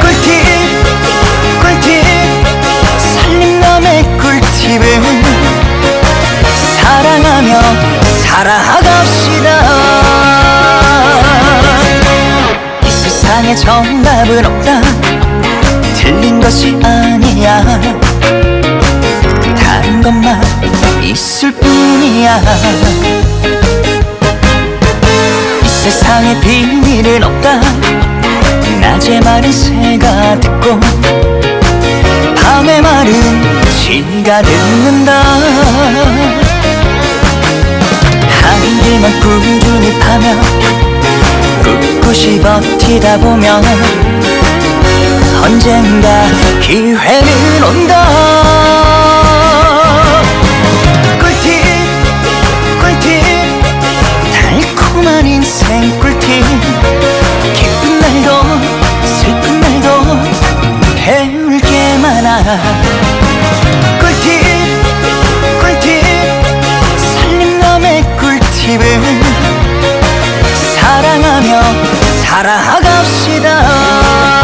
꿀팁 꿀팁. 살림남의 꿀팁은 사랑하며 살아갑시다. 이 세상에 정답은 없다. 틀린 것이 아니야. 다른 것만 있을 뿐이야. 이 세상에 비밀은 없다. 낮의 말은 새가 듣고 밤의 말은 지가 듣는다. 한길만 꾸준히 파며 꿋꿋이 버티다 보면 언젠가 기회는 온다 꿀팁 꿀팁. 살림남의 꿀팁을 사랑하며 살아갑시다.